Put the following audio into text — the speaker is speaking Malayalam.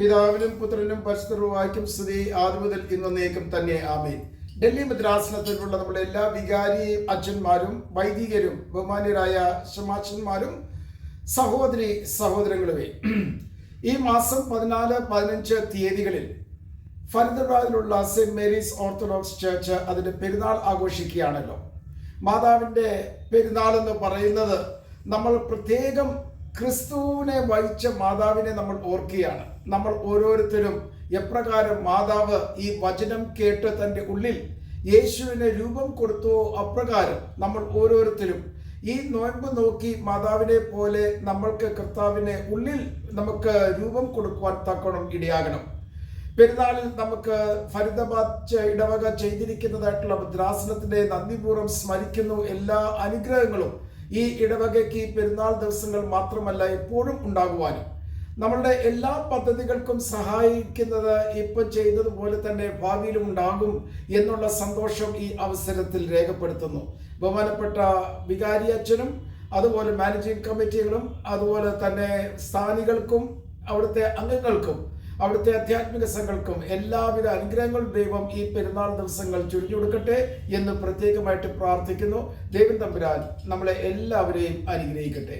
പിതാവിനും പുത്രനും പരിശുദ്ധവാക്യം സ്തുതി ആദ്യ മുതൽ ഇന്നേക്കും തന്നെ. ആമേ ഡൽഹി മദ്രാസനത്തിലുള്ള നമ്മുടെ എല്ലാ വികാരി അച്ഛന്മാരും വൈദികരും ബഹുമാന്യരായ ശമാച്ചന്മാരും സഹോദരി സഹോദരങ്ങളുമേ ഈ മാസം പതിനാല് പതിനഞ്ച് തീയതികളിൽ ഫരീദാബാദിലുള്ള സെന്റ് മേരീസ് ഓർത്തഡോക്സ് ചർച്ച് അതിന്റെ പെരുന്നാൾ ആഘോഷിക്കുകയാണല്ലോ. മാതാവിന്റെ പെരുന്നാൾ എന്ന് പറയുന്നത് നമ്മൾ പ്രത്യേകം ക്രിസ്തുവിനെ വഹിച്ച മാതാവിനെ നമ്മൾ ഓർക്കുകയാണ്. നമ്മൾ ഓരോരുത്തരും എപ്രകാരം മാതാവ് ഈ വചനം കേട്ട് തന്റെ ഉള്ളിൽ യേശുവിനെ രൂപം കൊടുത്തോ അപ്രകാരം നമ്മൾ ഓരോരുത്തരും ഈ നോയമ്പ് നോക്കി മാതാവിനെ പോലെ നമ്മൾക്ക് കർത്താവിനെ ഉള്ളിൽ നമുക്ക് രൂപം കൊടുക്കുവാൻ തക്കണം ഇടയാകണം. പെരുന്നാളിൽ നമുക്ക് ഫരീദാബാദ് ഇടവക ചെയ്തിരിക്കുന്നതായിട്ടുള്ള ഭദ്രാസനത്തിന്റെ നന്ദിപൂർവം സ്മരിക്കുന്നു. എല്ലാ അനുഗ്രഹങ്ങളും ഈ ഇടവകയ്ക്ക് ഈ പെരുന്നാൾ ദിവസങ്ങൾ മാത്രമല്ല എപ്പോഴും ഉണ്ടാകുവാനും. നമ്മളുടെ എല്ലാ പദ്ധതികൾക്കും സഹായിക്കുന്നത് ഇപ്പം ചെയ്തതുപോലെ തന്നെ ഭാവിയിലും ഉണ്ടാകും എന്നുള്ള സന്തോഷം ഈ അവസരത്തിൽ രേഖപ്പെടുത്തുന്നു. ബഹുമാനപ്പെട്ട വികാരി അച്ഛനും അതുപോലെ മാനേജിംഗ് കമ്മിറ്റികളും അതുപോലെ തന്നെ സ്ഥാനികൾക്കും അവിടുത്തെ അംഗങ്ങൾക്കും അവിടുത്തെ ആധ്യാത്മിക സംഘങ്ങൾക്കും എല്ലാവിധ അനുഗ്രഹങ്ങളും ദൈവം ഈ പെരുന്നാൾ ദിവസങ്ങൾ ചുരിഞ്ഞു കൊടുക്കട്ടെ എന്ന് പ്രത്യേകമായിട്ട് പ്രാർത്ഥിക്കുന്നു. ദൈവം തമ്പുരാൻ നമ്മളെ എല്ലാവരെയും അനുഗ്രഹിക്കട്ടെ.